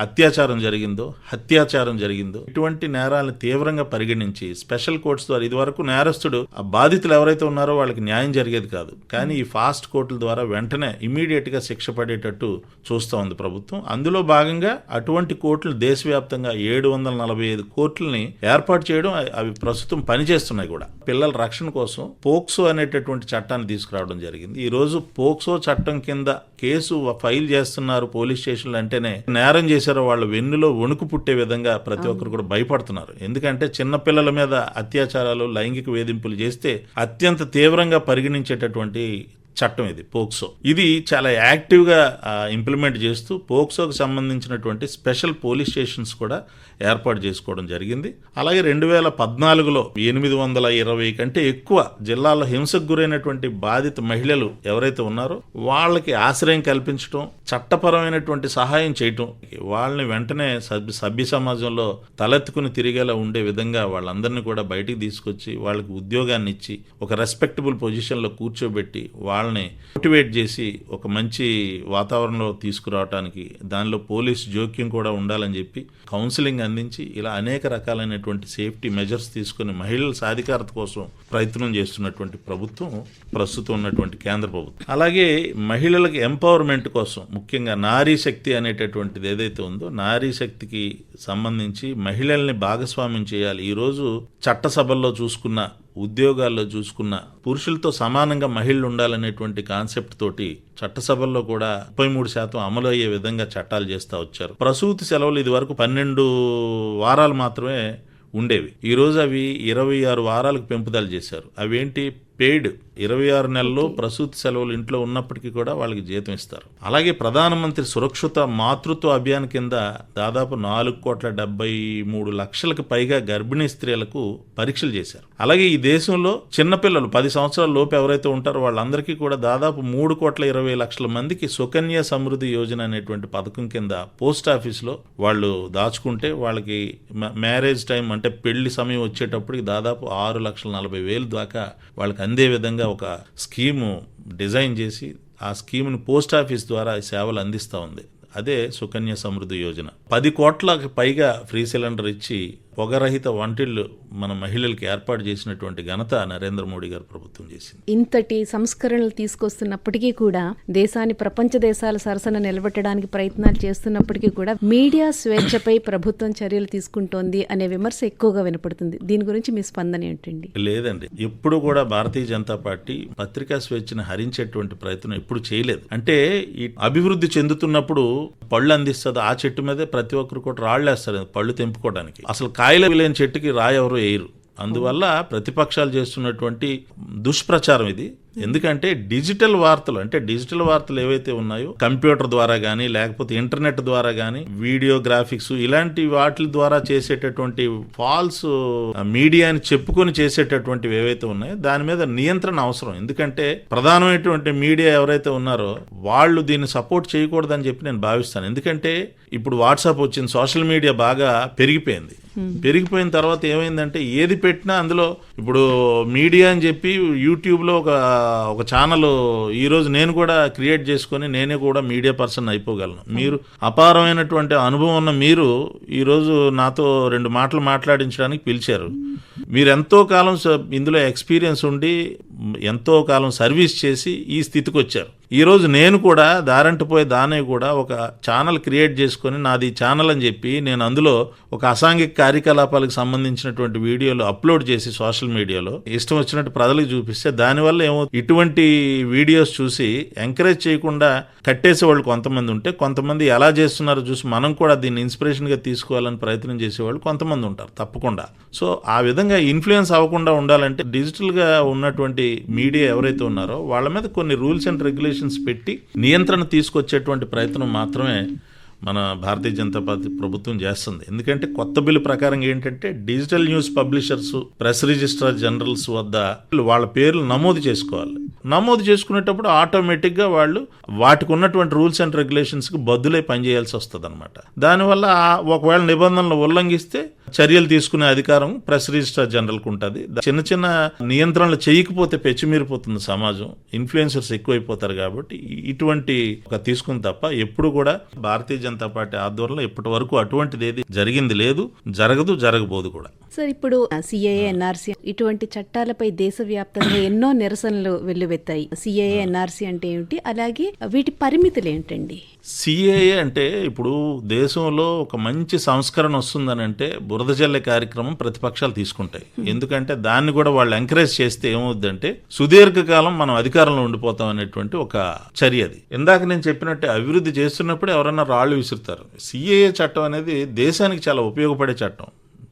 Speaker 2: అత్యాచారం జరిగిందో హత్యాచారం జరిగిందో ఇటువంటి నేరాలను తీవ్రంగా పరిగణించి స్పెషల్ కోర్ట్స్ ద్వారా ఇదివరకు నేరస్తుడు ఆ బాధితులు ఎవరైతే ఉన్నారో వాళ్ళకి న్యాయం జరిగేది కాదు. కానీ ఈ ఫాస్ట్ కోర్టుల ద్వారా వెంటనే ఇమీడియట్గా శిక్ష పడేటట్టు చూస్తూ ఉంది ప్రభుత్వం. అందులో భాగంగా అటువంటి కోర్టులు దేశవ్యాప్తంగా ఏడు వందల నలభై ఐదు కోర్టుల్ని ఏర్పాటు చేయడం అవి- అవి ప్రస్తుతం పనిచేస్తున్నాయి కూడా. పిల్లల రక్షణ కోసం పోక్సో అనేటటువంటి చట్టాన్ని తీసుకురావడం జరిగింది. ఈ రోజు పోక్సో చట్టం కింద కేసు ఫైల్ చేస్తున్నారు పోలీస్ స్టేషన్లు అంటేనే నేరం చేశారో వాళ్ళ వెన్నులో వణుకు పుట్టే విధంగా ప్రతి ఒక్కరు కూడా భయపడుతున్నారు. ఎందుకంటే చిన్న పిల్లల మీద అత్యాచారాలు లైంగిక వేధింపులు చేస్తే అత్యంత తీవ్రంగా పరిగణించేటటువంటి చట్టం ఇది పోక్సో. ఇది చాలా యాక్టివ్గా ఇంప్లిమెంట్ చేస్తూ పోక్సోకి సంబంధించినటువంటి స్పెషల్ పోలీస్ స్టేషన్స్ కూడా ఏర్పాటు చేసుకోవడం జరిగింది. అలాగే రెండు వేల పద్నాలుగులో ఎనిమిది వందల ఇరవై కంటే ఎక్కువ జిల్లాలో హింసకు గురైనటువంటి బాధిత మహిళలు ఎవరైతే ఉన్నారో వాళ్ళకి ఆశ్రయం కల్పించడం చట్టపరమైనటువంటి సహాయం చేయటం వాళ్ళని వెంటనే సభ్య సభ్య సమాజంలో తలెత్తుకుని తిరిగేలా ఉండే విధంగా వాళ్ళందరినీ కూడా బయటికి తీసుకొచ్చి వాళ్ళకి ఉద్యోగాన్ని ఇచ్చి ఒక రెస్పెక్టబుల్ పొజిషన్లో కూర్చోబెట్టి వాళ్ళ వాళ్ళని మోటివేట్ చేసి ఒక మంచి వాతావరణంలో తీసుకురావడానికి దానిలో పోలీస్ జోక్యం కూడా ఉండాలని చెప్పి కౌన్సిలింగ్ అందించి ఇలా అనేక రకాలైనటువంటి సేఫ్టీ మెజర్స్ తీసుకుని మహిళల సాధికారత కోసం ప్రయత్నం చేస్తున్నటువంటి ప్రభుత్వం ప్రస్తుతం ఉన్నటువంటి కేంద్ర ప్రభుత్వం. అలాగే మహిళలకు ఎంపవర్మెంట్ కోసం ముఖ్యంగా నారీ శక్తి అనేటటువంటిది ఏదైతే ఉందో నారీ శక్తికి సంబంధించి మహిళల్ని భాగస్వామ్యం చేయాలి. ఈరోజు చట్టసభల్లో చూసుకున్న ఉద్యోగాల్లో చూసుకున్న పురుషులతో సమానంగా మహిళలు ఉండాలనేటువంటి కాన్సెప్ట్ తోటి చట్టసభల్లో కూడా ముప్పై మూడు శాతం అమలు అయ్యే విధంగా చట్టాలు చేస్తూ వచ్చారు. ప్రసూతి సెలవులు ఇది వరకు పన్నెండు వారాలు మాత్రమే ఉండేవి. ఈరోజు అవి ఇరవై ఆరు వారాలకు పెంపుదల చేశారు. అవేంటి? పెయిడ్. ఇరవై ఆరు నెలలు ప్రసూతి సెలవులు ఇంట్లో ఉన్నప్పటికీ కూడా వాళ్ళకి జీతం ఇస్తారు. అలాగే ప్రధానమంత్రి సురక్షిత మాతృత్వ అభియాన్ కింద దాదాపు నాలుగు కోట్ల డెబ్బై మూడు లక్షలకు పైగా గర్భిణీ స్త్రీలకు పరీక్షలు చేశారు. అలాగే ఈ దేశంలో చిన్నపిల్లలు పది సంవత్సరాల లోపు ఎవరైతే ఉంటారో వాళ్ళందరికీ కూడా దాదాపు మూడు కోట్ల ఇరవై లక్షల మందికి సుకన్య సమృద్ధి యోజన అనేటువంటి పథకం కింద పోస్ట్ ఆఫీస్లో వాళ్ళు దాచుకుంటే వాళ్ళకి మ్యారేజ్ టైం అంటే పెళ్ళి సమయం వచ్చేటప్పటికి దాదాపు ఆరు లక్షల నలభై వేలు దాకా వాళ్ళకి అందే విధంగా ఒక స్కీము డిజైన్ చేసి ఆ స్కీమ్ను పోస్ట్ ఆఫీస్ ద్వారా సేవలు అందిస్తూ ఉంది. అదే సుకన్య సమృద్ధి యోజన. పది కోట్లకు పైగా ఫ్రీ సిలిండర్ ఇచ్చి పొగరహిత వంటిళ్ళు మన మహిళలకి ఏర్పాటు చేసినటువంటి ఘనత నరేంద్ర మోడీ గారు ప్రభుత్వం చేసింది.
Speaker 1: ఇంతటి సంస్కరణలు తీసుకొస్తున్నప్పటికీ కూడా దేశాన్ని ప్రపంచ దేశాల సరసన నిలబెట్టడానికి ప్రయత్నాలు చేస్తున్నప్పటికీ కూడా మీడియా స్వేచ్ఛపై ప్రభుత్వం చర్యలు తీసుకుంటోంది అనే విమర్శ ఎక్కువగా వినపడుతుంది. దీని గురించి మీ స్పందన ఏంటండి?
Speaker 2: లేదండి. ఎప్పుడు కూడా భారతీయ జనతా పార్టీ పత్రికా స్వేచ్ఛను హరించేటువంటి ప్రయత్నం ఎప్పుడు చేయలేదు. అంటే ఈ అభివృద్ధి చెందుతున్నప్పుడు పళ్ళు అందిస్తుంది ఆ చెట్టు మీదే ప్రతి ఒక్కరు కూడా రాళ్ళు వేస్తారు పళ్ళు తెంపుకోవడానికి. అసలు కాయలు లేని చెట్టుకి రాయి ఎవరు వేయరు. అందువల్ల ప్రతిపక్షాలు చేస్తున్నటువంటి దుష్ప్రచారం ఇది. ఎందుకంటే డిజిటల్ వార్తలు అంటే డిజిటల్ వార్తలు ఏవైతే ఉన్నాయో కంప్యూటర్ ద్వారా కానీ లేకపోతే ఇంటర్నెట్ ద్వారా కానీ వీడియో గ్రాఫిక్స్ ఇలాంటి వాటి ద్వారా చేసేటటువంటి ఫాల్స్ మీడియాని చెప్పుకొని చేసేటటువంటివి ఏవైతే ఉన్నాయో దాని మీద నియంత్రణ అవసరం. ఎందుకంటే ప్రధానమైనటువంటి మీడియా ఎవరైతే ఉన్నారో వాళ్ళు దీన్ని సపోర్ట్ చేయకూడదని చెప్పి నేను భావిస్తాను. ఎందుకంటే ఇప్పుడు వాట్సాప్ వచ్చింది సోషల్ మీడియా బాగా పెరిగిపోయింది. పెరిగిపోయిన తర్వాత ఏమైందంటే ఏది పెట్టినా అందులో ఇప్పుడు మీడియా అని చెప్పి యూట్యూబ్లో ఒక ఒక ఛానల్ ఈరోజు నేను కూడా క్రియేట్ చేసుకొని నేనే కూడా మీడియా పర్సన్ అయిపోగలను. మీరు అపారమైనటువంటి అనుభవం ఉన్న మీరు ఈరోజు నాతో రెండు మాటలు మాట్లాడించడానికి పిలిచారు. మీరు ఎంతో కాలం ఇందులో ఎక్స్పీరియన్స్ ఉండి ఎంతో కాలం సర్వీస్ చేసి ఈ స్థితికి వచ్చారు. ఈరోజు నేను కూడా దారంటిపోయే దానయ్య కూడా ఒక ఛానల్ క్రియేట్ చేసుకొని నాది ఛానల్ అని చెప్పి నేను అందులో ఒక అసాంఘిక కార్యకలాపాలకు సంబంధించినటువంటి వీడియోలు అప్లోడ్ చేసి సోషల్ మీడియాలో ఇష్టం వచ్చినట్టు ప్రజలకు చూపిస్తే దానివల్ల ఏమో ఇటువంటి వీడియోస్ చూసి ఎంకరేజ్ చేయకుండా కట్టేసే వాళ్ళు కొంతమంది ఉంటే కొంతమంది ఎలా చేస్తున్నారో చూసి మనం కూడా దీన్ని ఇన్స్పిరేషన్గా తీసుకోవాలని ప్రయత్నం చేసేవాళ్ళు కొంతమంది ఉంటారు తప్పకుండా. సో ఆ విధంగా ఇన్ఫ్లుయెన్స్ అవ్వకుండా ఉండాలంటే డిజిటల్గా ఉన్నటువంటి మీడియా ఎవరైతే ఉన్నారో వాళ్ళ మీద కొన్ని రూల్స్ అండ్ రెగ్యులేషన్స్ పెట్టి నియంత్రణ తీసుకొచ్చేటువంటి ప్రయత్నం మాత్రమే మన భారతీయ జనతా పార్టీ ప్రభుత్వం చేస్తుంది. ఎందుకంటే కొత్త బిల్లు ప్రకారం ఏంటంటే digital news publishers press registrar generals వద్ద వాళ్ళ పేర్లు నమోదు చేసుకోవాలి. నమోదు చేసుకునేటప్పుడు ఆటోమేటిక్గా వాళ్ళు వాటికి ఉన్నటువంటి రూల్స్ అండ్ రెగ్యులేషన్స్కి బద్దులై పనిచేయాల్సి వస్తుంది అనమాట దానివల్ల ఒకవేళ నిబంధనలు ఉల్లంఘిస్తే చర్యలు తీసుకునే అధికారం ప్రెస్ రిజిస్ట్రార్ జనరల్కి ఉంటుంది. చిన్న చిన్న నియంత్రణలు చేయకపోతే పెచ్చిమీరిపోతుంది సమాజం. ఇన్ఫ్లుయెన్సర్స్ ఎక్కువైపోతారు కాబట్టి ఇటువంటి ఒక తీసుకుని తప్ప ఎప్పుడు కూడా భారతీయ జనతా పార్టీ ఆధ్వర్యంలో ఇప్పటి వరకు అటువంటిది ఏది జరిగింది లేదు జరగదు జరగబోదు కూడా.
Speaker 1: సార్ ఇప్పుడు సిఏఏ ఎన్ఆర్సీ ఇటువంటి చట్టాలపై దేశవ్యాప్తంగా ఎన్నో నిరసనలు వెల్లువెత్తాయి. సిఏఏ ఎన్ఆర్సీ అంటే ఏమిటి? అలాగే వీటి పరిమితులు ఏంటండి?
Speaker 2: సిఏఏ అంటే ఇప్పుడు దేశంలో ఒక మంచి సంస్కరణ వస్తుందని అంటే బురద జల్లే కార్యక్రమం ప్రతిపక్షాలు తీసుకుంటాయి. ఎందుకంటే దాన్ని కూడా వాళ్ళు ఎంకరేజ్ చేస్తే ఏమవుద్దంటే సుదీర్ఘకాలం మనం అధికారంలో ఉండిపోతాం అనేటువంటి ఒక చర్య అది. ఇందాక నేను చెప్పినట్టే అభివృద్ధి చేస్తున్నప్పుడు ఎవరైనా రాళ్ళు విసురుతారు. సిఏఏ చట్టం అనేది దేశానికి చాలా ఉపయోగపడే చట్టం.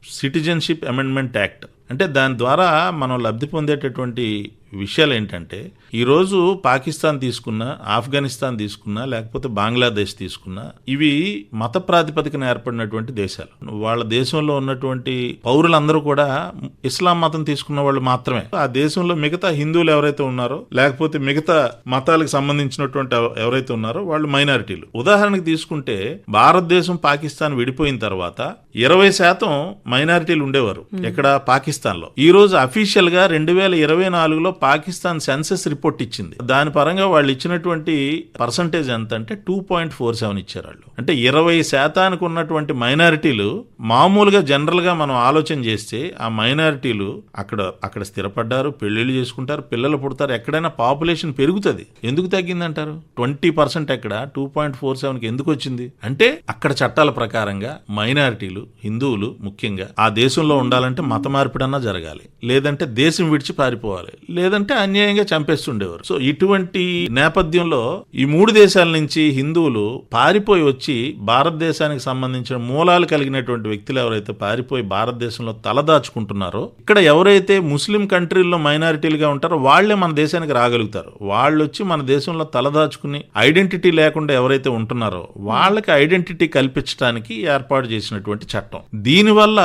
Speaker 2: సిటిజన్షిప్ అమెండ్మెంట్ యాక్ట్ అంటే దాని ద్వారా మనం లబ్ధి పొందేటటువంటి విషయాలు ఏంటంటే ఈరోజు పాకిస్తాన్ తీసుకున్నా ఆఫ్ఘనిస్తాన్ తీసుకున్నా లేకపోతే బంగ్లాదేశ్ తీసుకున్నా ఇవి మత ప్రాతిపదికన ఏర్పడినటువంటి దేశాలు. వాళ్ళ దేశంలో ఉన్నటువంటి పౌరులందరూ కూడా ఇస్లాం మతం తీసుకున్న వాళ్ళు మాత్రమే. ఆ దేశంలో మిగతా హిందువులు ఎవరైతే ఉన్నారో లేకపోతే మిగతా మతాలకు సంబంధించినటువంటి ఎవ- ఎవరైతే ఉన్నారో వాళ్ళు మైనారిటీలు. ఉదాహరణకు తీసుకుంటే భారతదేశం పాకిస్తాన్ విడిపోయిన తర్వాత ఇరవై శాతం మైనారిటీలు ఉండేవారు ఎక్కడ? పాకిస్తాన్లో ఈ రోజు అఫీషియల్గా రెండు వేల ఇరవై నాలుగులో పాకిస్తాన్ సెన్సెస్ రిపోర్ట్ ఇచ్చింది. దాని పరంగా వాళ్ళు ఇచ్చినటువంటి పర్సంటేజ్ ఎంత అంటే టూ పాయింట్ ఫోర్ సెవెన్ ఇచ్చారు వాళ్ళు. అంటే ఇరవై శాతానికి ఉన్నటువంటి మైనారిటీలు మామూలుగా జనరల్గా మనం ఆలోచన చేస్తే ఆ మైనారిటీలు అక్కడ అక్కడ స్థిరపడ్డారు పెళ్ళిళ్ళు చేసుకుంటారు పిల్లలు పుడతారు ఎక్కడైనా పాపులేషన్ పెరుగుతుంది. ఎందుకు తగ్గిందంటారు? ట్వంటీ పర్సెంట్ ఎక్కడ? టూ పాయింట్ ఫోర్ సెవెన్కి ఎందుకు వచ్చింది? అంటే అక్కడ చట్టాల ప్రకారంగా మైనారిటీలు హిందువులు ముఖ్యంగా ఆ దేశంలో ఉండాలంటే మత మార్పిడన్నా జరగాలి. లేదంటే దేశం విడిచి పారిపోవాలి. లేదంటే అన్యాయంగా చంపేస్తుండేవారు. సో ఇటువంటి నేపథ్యంలో ఈ మూడు దేశాల నుంచి హిందువులు పారిపోయి వచ్చి భారతదేశానికి సంబంధించిన మూలాలు కలిగినటువంటి వ్యక్తులు ఎవరైతే పారిపోయి భారతదేశంలో తలదాచుకుంటున్నారో ఇక్కడ ఎవరైతే ముస్లిం కంట్రీల్లో మైనారిటీలుగా ఉంటారో వాళ్ళే మన దేశానికి రాగలుగుతారు. వాళ్ళు వచ్చి మన దేశంలో తలదాచుకుని ఐడెంటిటీ లేకుండా ఎవరైతే ఉంటున్నారో వాళ్ళకి ఐడెంటిటీ కల్పించడానికి ఏర్పాటు చేసినటువంటి చట్టం. దీనివల్ల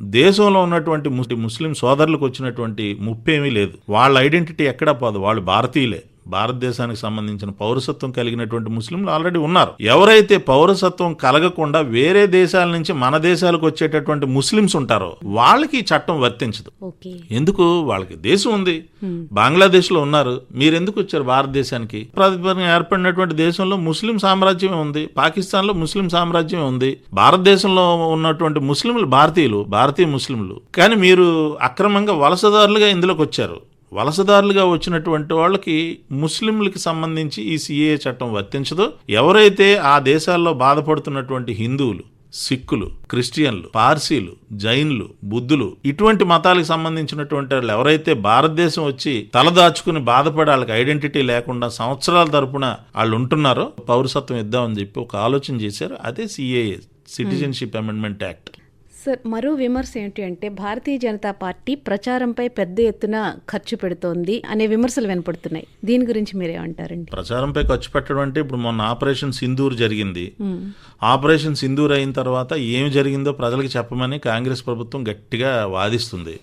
Speaker 2: దేశంలో ఉన్నటువంటి ముస్లిం ముస్లిం సోదరులకు వచ్చినటువంటి ముప్పేమీ లేదు. వాళ్ళ ఐడెంటిటీ ఎక్కడా పోదు. వాళ్ళు భారతీయులే. భారతదేశానికి సంబంధించిన పౌరసత్వం కలిగినటువంటి ముస్లింలు ఆల్రెడీ ఉన్నారు. ఎవరైతే పౌరసత్వం కలగకుండా వేరే దేశాల నుంచి మన దేశాలకు వచ్చేటటువంటి ముస్లిమ్స్ ఉంటారో వాళ్ళకి చట్టం వర్తించదు. ఎందుకు? వాళ్ళకి దేశం ఉంది. బంగ్లాదేశ్లో ఉన్నారు. మీరు ఎందుకు వచ్చారు భారతదేశానికి? ప్రాతిపదికన ఏర్పడినటువంటి దేశంలో ముస్లిం సామ్రాజ్యమే ఉంది. పాకిస్తాన్లో ముస్లిం సామ్రాజ్యమే ఉంది. భారతదేశంలో ఉన్నటువంటి ముస్లింలు భారతీయులు భారతీయ ముస్లింలు. కానీ మీరు అక్రమంగా వలసదారులుగా ఇందులోకి వచ్చారు. వలసదారులుగా వచ్చినటువంటి వాళ్ళకి ముస్లింలకు సంబంధించి ఈ సిఏ చట్టం వర్తించదు. ఎవరైతే ఆ దేశాల్లో బాధపడుతున్నటువంటి హిందువులు సిక్కులు క్రిస్టియన్లు పార్సీలు జైన్లు బుద్ధులు ఇటువంటి మతాలకు సంబంధించినటువంటి వాళ్ళు ఎవరైతే భారతదేశం వచ్చి తలదాచుకుని బాధపడి వాళ్ళకి ఐడెంటిటీ లేకుండా సంవత్సరాల తరపున వాళ్ళు ఉంటున్నారో పౌరసత్వం ఇద్దామని చెప్పి ఒక ఆలోచన చేశారు. అదే CAA citizenship amendment act.
Speaker 1: Sir మరో విమర్శ ఏంటి అంటే భారతీయ జనతా పార్టీ ప్రచారంపై పెద్ద ఎత్తున ఖర్చు పెడుతోంది అనే విమర్శలు వినపడుతున్నాయి. దీని గురించి మీరేమంటారండి?
Speaker 2: ప్రచారంపై ఖర్చు పెట్టడం అంటే ఇప్పుడు మొన్న ఆపరేషన్ సింధూర్ జరిగింది. ఆపరేషన్ సింధూర్ అయిన తర్వాత ఏమి జరిగిందో ప్రజలకు చెప్పమని కాంగ్రెస్ ప్రభుత్వం గట్టిగా వాదిస్తుంది.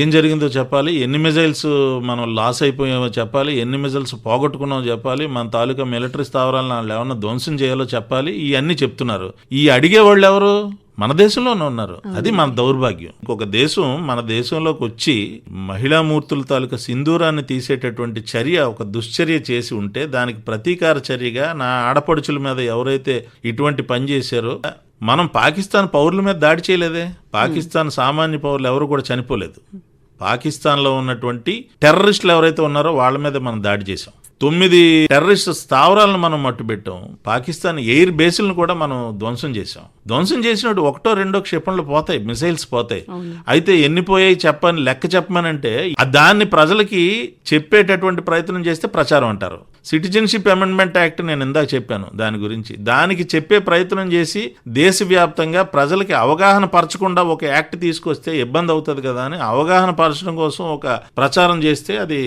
Speaker 2: ఏం జరిగిందో చెప్పాలి ఎన్ని మిజైల్స్ మనం లాస్ అయిపోయామో చెప్పాలి ఎన్ని మిజైల్స్ పోగొట్టుకున్నామో చెప్పాలి మన తాలూకా మిలిటరీ స్థావరాలను వాళ్ళు ఏమన్నా ధ్వంసం చేయాలో చెప్పాలి ఇవన్నీ చెప్తున్నారు. ఈ అడిగే వాళ్ళు ఎవరు? మన దేశంలోనే ఉన్నారు. అది మన దౌర్భాగ్యం. ఇంకొక దేశం మన దేశంలోకి వచ్చి మహిళా మూర్తుల తాలూకా సింధూరాన్ని తీసేటటువంటి చర్య ఒక దుశ్చర్య చేసి ఉంటే దానికి ప్రతీకార చర్యగా నా ఆడపడుచుల మీద ఎవరైతే ఇటువంటి పని చేశారో మనం పాకిస్తాన్ పౌరుల మీద దాడి చేయలేదే. పాకిస్తాన్ సామాన్య పౌరులు ఎవరు కూడా చనిపోలేదు. పాకిస్తాన్లో ఉన్నటువంటి టెర్రరిస్టులు ఎవరైతే ఉన్నారో వాళ్ళ మీద మనం దాడి చేసాం తొమ్మిది టెర్రరిస్ట్ స్థావరాలను మనం మట్టుబెట్టాం పాకిస్తాన్ ఎయిర్ బేసులను కూడా మనం ధ్వంసం చేసాం ధ్వంసం చేసినట్టు ఒకటో రెండో క్షిపణులు పోతాయి మిసైల్స్ పోతాయి. అయితే ఎన్ని పోయాయి చెప్పని లెక్క చెప్పమనంటే దాన్ని ప్రజలకి చెప్పేటటువంటి ప్రయత్నం చేస్తే ప్రచారం అంటారు. సిటిజన్షిప్ అమెండ్మెంట్ యాక్ట్ నేను ఇందాక చెప్పాను దాని గురించి. దానికి చెప్పే ప్రయత్నం చేసి దేశవ్యాప్తంగా ప్రజలకి అవగాహన పరచకుండా ఒక యాక్ట్ తీసుకొస్తే ఇబ్బంది అవుతుంది కదా అని అవగాహన పరచడం కోసం ఒక ప్రచారం చేస్తే అది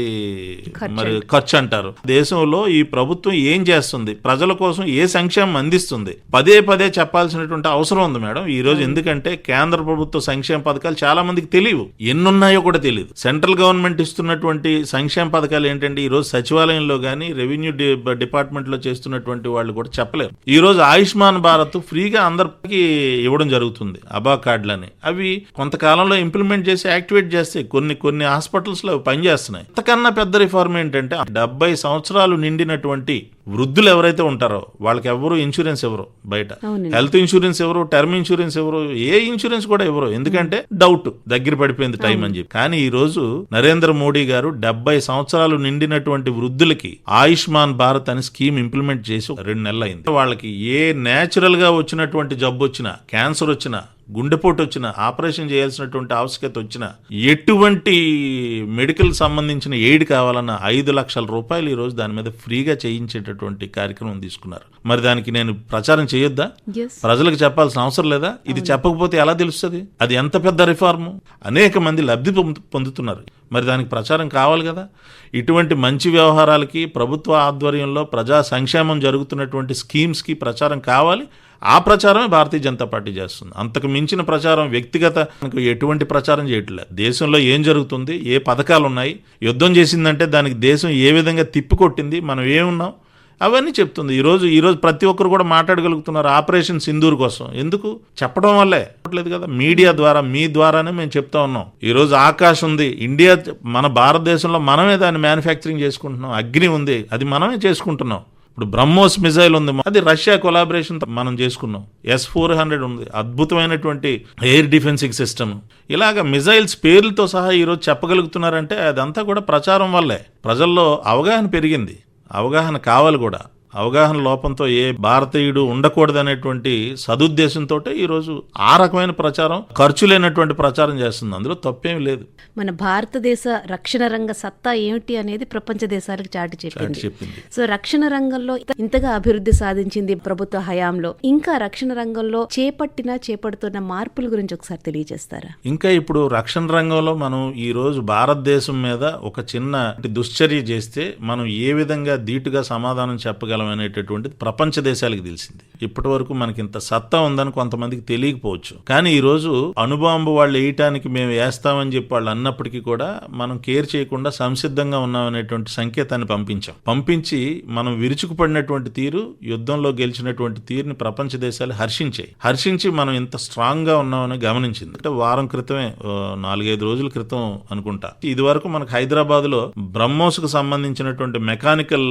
Speaker 2: మరి ఖర్చు అంటారు. దేశంలో ఈ ప్రభుత్వం ఏం చేస్తుంది? ప్రజల కోసం ఏ సంక్షేమం అందిస్తుంది? పదే పదే చెప్పాల్సినటువంటి అవసరం ఉంది మేడం. ఈ రోజు ఎందుకంటే కేంద్ర ప్రభుత్వ సంక్షేమ పథకాలు చాలా మందికి తెలియవు. ఎన్నున్నాయో కూడా తెలియదు. సెంట్రల్ గవర్నమెంట్ ఇస్తున్నటువంటి సంక్షేమ పథకాలు ఏంటంటే ఈ రోజు సచివాలయంలో కానీ రెవెన్యూ డిపార్ట్మెంట్లో చేస్తున్నటువంటి వాళ్ళు కూడా చెప్పలేరు. ఈ రోజు ఆయుష్మాన్ భారత్ ఫ్రీగా అందరికి ఇవ్వడం జరుగుతుంది అబా కార్డులని. అవి కొంతకాలంలో ఇంప్లిమెంట్ చేసి యాక్టివేట్ చేస్తే కొన్ని కొన్ని హాస్పిటల్స్లో పనిచేస్తున్నాయి. అంతకన్నా పెద్ద రిఫార్మ్ ఏంటంటే డెబ్బై సంవత్సరాలు నిండినటువంటి వృద్ధులు ఎవరైతే ఉంటారో వాళ్ళకి ఎవరు ఇన్సూరెన్స్ ఎవరు బయట. హెల్త్ ఇన్సూరెన్స్ ఎవరు టర్మ్ ఇన్సూరెన్స్ ఎవరు ఏ ఇన్సూరెన్స్ కూడా ఎవరు? ఎందుకంటే డౌట్ దగ్గర పడిపోయింది టైం అని చెప్పి. కానీ ఈ రోజు నరేంద్ర మోడీ గారు డెబ్బై సంవత్సరాలు నిండినటువంటి వృద్ధులకి ఆయుష్మాన్ భారత్ అనే స్కీమ్ ఇంప్లిమెంట్ చేసి రెండు నెలలు అయింది. వాళ్ళకి ఏ నేచురల్గా వచ్చినటువంటి జబ్బు వచ్చినా క్యాన్సర్ వచ్చినా గుండెపోటు వచ్చిన ఆపరేషన్ చేయాల్సినటువంటి ఆవశ్యకత వచ్చిన ఎటువంటి మెడికల్ సంబంధించిన ఎయిడ్ కావాలన్న ఐదు లక్షల రూపాయలు ఈ రోజు దాని మీద ఫ్రీగా చేయించేటటువంటి కార్యక్రమం తీసుకున్నారు. మరి దానికి నేను ప్రచారం చేయొద్దా? ప్రజలకు చెప్పాల్సిన అవసరం లేదా? ఇది చెప్పకపోతే ఎలా తెలుస్తుంది? అది ఎంత పెద్ద రిఫార్ము? అనేక మంది లబ్ధి పొందు- పొందుతున్నారు. మరి దానికి ప్రచారం కావాలి కదా? ఇటువంటి మంచి వ్యవహారాలకి ప్రభుత్వ ఆధ్వర్యంలో ప్రజా సంక్షేమం జరుగుతున్నటువంటి స్కీమ్స్కి ప్రచారం కావాలి. ఆ ప్రచారమే భారతీయ జనతా పార్టీ చేస్తుంది. అంతకు మించిన ప్రచారం వ్యక్తిగత ఎటువంటి ప్రచారం చేయట్లేదు. దేశంలో ఏం జరుగుతుంది ఏ పథకాలు ఉన్నాయి యుద్ధం చేసిందంటే దానికి దేశం ఏ విధంగా తిప్పికొట్టింది మనం ఏమున్నాం? అవన్నీ చెప్తుంది. ఈరోజు ఈరోజు ప్రతి ఒక్కరు కూడా మాట్లాడగలుగుతున్నారు ఆపరేషన్ సింధూర్ కోసం. ఎందుకు? చెప్పడం వల్లే. చెప్పట్లేదు కదా. మీడియా ద్వారా మీ ద్వారానే మేము చెప్తా ఉన్నాం. ఈరోజు ఆకాశ్ ఉంది. ఇండియా మన భారతదేశంలో మనమే దాన్ని మ్యానుఫ్యాక్చరింగ్ చేసుకుంటున్నాం. అగ్ని ఉంది. అది మనమే చేసుకుంటున్నాం. ఇప్పుడు బ్రహ్మోస్ మిజైల్ ఉంది. అది రష్యా కొలాబరేషన్ మనం చేసుకున్నాం. ఎస్ ఫోర్ హండ్రెడ్ ఉంది. అద్భుతమైనటువంటి ఎయిర్ డిఫెన్సింగ్ సిస్టమ్ ఇలాగ మిజైల్స్ పేర్లతో సహా ఈరోజు చెప్పగలుగుతున్నారంటే అదంతా కూడా ప్రచారం వల్లే. ప్రజల్లో అవగాహన పెరిగింది. అవగాహన కావాలి కూడా. అవగాహన లోపంతో ఏ భారతీయుడు ఉండకూడదనేటువంటి సదుద్దేశంతో ఈరోజు ఆ రకమైన ప్రచారం ఖర్చు లేనటువంటి ప్రచారం చేస్తుంది. అందులో తప్పేమీ లేదు.
Speaker 1: మన భారతదేశ రక్షణ రంగ సత్తా ఏమిటి అనేది ప్రపంచ దేశాలకు చాటి చెప్పింది. సో రక్షణ రంగంలో ఇంత- ఇంతగా అభివృద్ధి సాధించింది ప్రభుత్వ హయాంలో. ఇంకా రక్షణ రంగంలో చేపట్టిన చేపడుతున్న మార్పుల గురించి ఒకసారి తెలియజేస్తారా?
Speaker 2: ఇంకా ఇప్పుడు రక్షణ రంగంలో మనం ఈ రోజు భారతదేశం మీద ఒక చిన్న దుశ్చర్య చేస్తే మనం ఏ విధంగా ధీటుగా సమాధానం చెప్పగలం అనేటటువంటిది ప్రపంచ దేశాలకు తెలిసింది. ఇప్పటి వరకు మనకి ఇంత సత్తా ఉందని కొంతమందికి తెలియకపోవచ్చు. కానీ ఈ రోజు అణుబాంబు వాళ్ళు వేయటానికి మేము వేస్తామని చెప్పి వాళ్ళు అన్నప్పటికీ కూడా మనం కేర్ చేయకుండా సంసిద్ధంగా ఉన్నామనేటువంటి సంకేతాన్ని పంపించాం. పంపించి మనం విరుచుకుపడినటువంటి తీరు యుద్ధంలో గెలిచినటువంటి తీరుని ప్రపంచ దేశాలు హర్షించాయి. హర్షించి మనం ఇంత స్ట్రాంగ్గా ఉన్నామని గమనించింది. అంటే వారం క్రితమే నాలుగైదు రోజుల క్రితం అనుకుంటా. ఇది వరకు మనకు హైదరాబాద్లో బ్రహ్మోస్కు సంబంధించినటువంటి మెకానికల్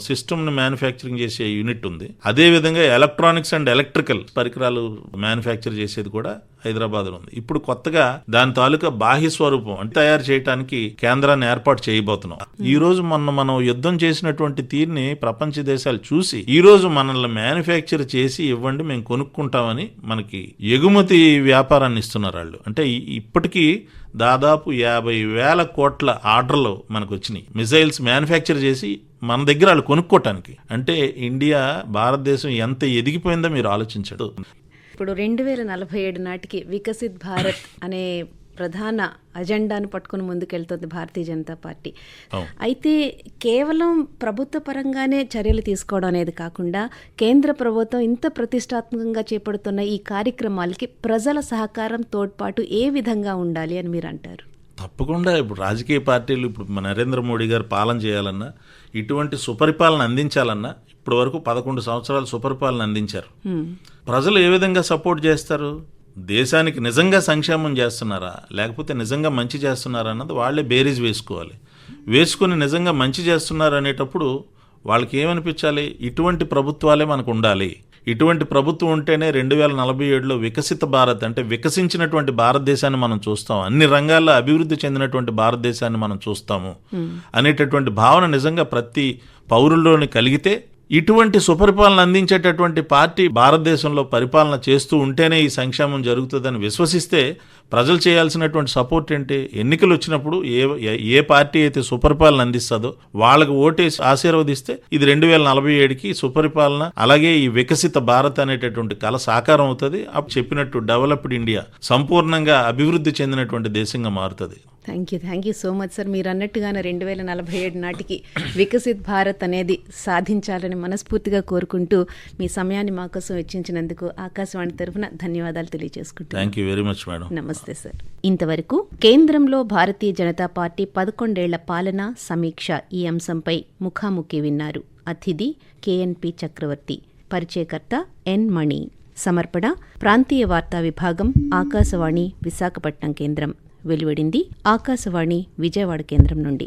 Speaker 2: సిస్టమ్ని మ్యానుఫ్యాక్చరింగ్ చేసే యూనిట్ ఉంది. అదే విధంగా ఎలక్ట్రానిక్స్ అండ్ ఎలక్ట్రికల్ పరికరాలు మ్యానుఫ్యాక్చర్ చేసేది కూడా హైదరాబాద్లో ఉంది. ఇప్పుడు కొత్తగా దాని తాలూకా బాహ్య స్వరూపం అంటే తయారు చేయడానికి కేంద్రాన్ని ఏర్పాటు చేయబోతున్నాం. ఈ రోజు మొన్న మనం యుద్ధం చేసినటువంటి తీరుని ప్రపంచ దేశాలు చూసి ఈ రోజు మనల్ని మ్యానుఫ్యాక్చర్ చేసి ఇవ్వండి మేము కొనుక్కుంటామని మనకి ఎగుమతి వ్యాపారాన్ని ఇస్తున్నారు వాళ్ళు. అంటే ఇప్పటికీ దాదాపు యాభై వేల కోట్ల ఆర్డర్లు మనకు వచ్చినాయి. మిసైల్స్ మ్యానుఫ్యాక్చర్ చేసి మన దగ్గర వాళ్ళు కొనుక్కోవటానికి అంటే ఇండియా భారతదేశం ఎంత ఎదిగిపోయిందో మీరు ఆలోచించడు.
Speaker 1: ఇప్పుడు రెండు వేల నలభై ఏడు నాటికి వికసిత్ భారత్ అనే ప్రధాన అజెండాను పట్టుకుని ముందుకెళ్తుంది భారతీయ జనతా పార్టీ. అయితే కేవలం ప్రభుత్వ పరంగానే చర్యలు తీసుకోవడం అనేది కాకుండా కేంద్ర ప్రభుత్వం ఇంత ప్రతిష్టాత్మకంగా చేపడుతున్న ఈ కార్యక్రమాలకి ప్రజల సహకారం తోడ్పాటు ఏ విధంగా ఉండాలి అని మీరు అంటారు?
Speaker 2: తప్పకుండా. ఇప్పుడు రాజకీయ పార్టీలు ఇప్పుడు నరేంద్ర మోడీ గారు పాలన చేయాలన్నా ఇటువంటి సుపరిపాలన అందించాలన్నా ఇప్పటి వరకు పదకొండు సంవత్సరాలు సుపరిపాలన అందించారు. ప్రజలు ఏ విధంగా సపోర్ట్ చేస్తారు? దేశానికి నిజంగా సంక్షేమం చేస్తున్నారా? లేకపోతే నిజంగా మంచి చేస్తున్నారా అన్నది వాళ్ళే బేరీజ్ వేసుకోవాలి. వేసుకుని నిజంగా మంచి చేస్తున్నారు అనేటప్పుడు వాళ్ళకి ఏమనిపించాలి? ఇటువంటి ప్రభుత్వాలే మనకు ఉండాలి. ఇటువంటి ప్రభుత్వం ఉంటేనే రెండు వేల నలభై ఏడులో వికసిత భారత్ అంటే వికసించినటువంటి భారతదేశాన్ని మనం చూస్తాం. అన్ని రంగాల్లో అభివృద్ధి చెందినటువంటి భారతదేశాన్ని మనం చూస్తాము. అనేటటువంటి భావన నిజంగా ప్రతి పౌరుల్లోని కలిగితే ఇటువంటి సుపరిపాలన అందించేటటువంటి పార్టీ భారతదేశంలో పరిపాలన చేస్తూ ఉంటేనే ఈ సంక్షేమం జరుగుతుందని విశ్వసిస్తే ప్రజలు చేయాల్సినటువంటి సపోర్ట్ ఏంటి? ఎన్నికలు వచ్చినప్పుడు ఏ ఏ- పార్టీ అయితే సుపరిపాలన అందిస్తుందో వాళ్ళకు ఓటేసి ఆశీర్వదిస్తే ఇది రెండు వేల నలభై ఏడుకి సుపరిపాలన అలాగే ఈ వికసిత భారత్ అనేటటువంటి కళ సాకారం అవుతుంది. అప్పుడు చెప్పినట్టు డెవలప్డ్ ఇండియా సంపూర్ణంగా అభివృద్ధి చెందినటువంటి దేశంగా మారుతుంది.
Speaker 1: Thank you thank you so much sir మీరు అన్నట్టుగానే రెండు వేల నలభై ఏడు నాటికి వికసిత్ భారత్ అనేది సాధించాలని మనస్ఫూర్తిగా కోరుకుంటూ మీ సమయాన్ని మా కోసం వెచ్చించినందుకు ఆకాశవాణి తరఫున ధన్యవాదాలు
Speaker 2: thank you very much madam
Speaker 1: నమస్తే సార్ ఇంతవరకు కేంద్రంలో భారతీయ జనతా పార్టీ పదకొండేళ్ళ పాలన సమీక్ష ఈ అంశంపై ముఖాముఖి విన్నారు. అతిథి కేఎన్పి చక్రవర్తి పరిచయకర్త ఎన్ మణి. సమర్పణ ప్రాంతీయ వార్తా విభాగం ఆకాశవాణి విశాఖపట్నం కేంద్రం. వెలువడింది. ఆకాశవాణి విజయవాడ కేంద్రం నుండి.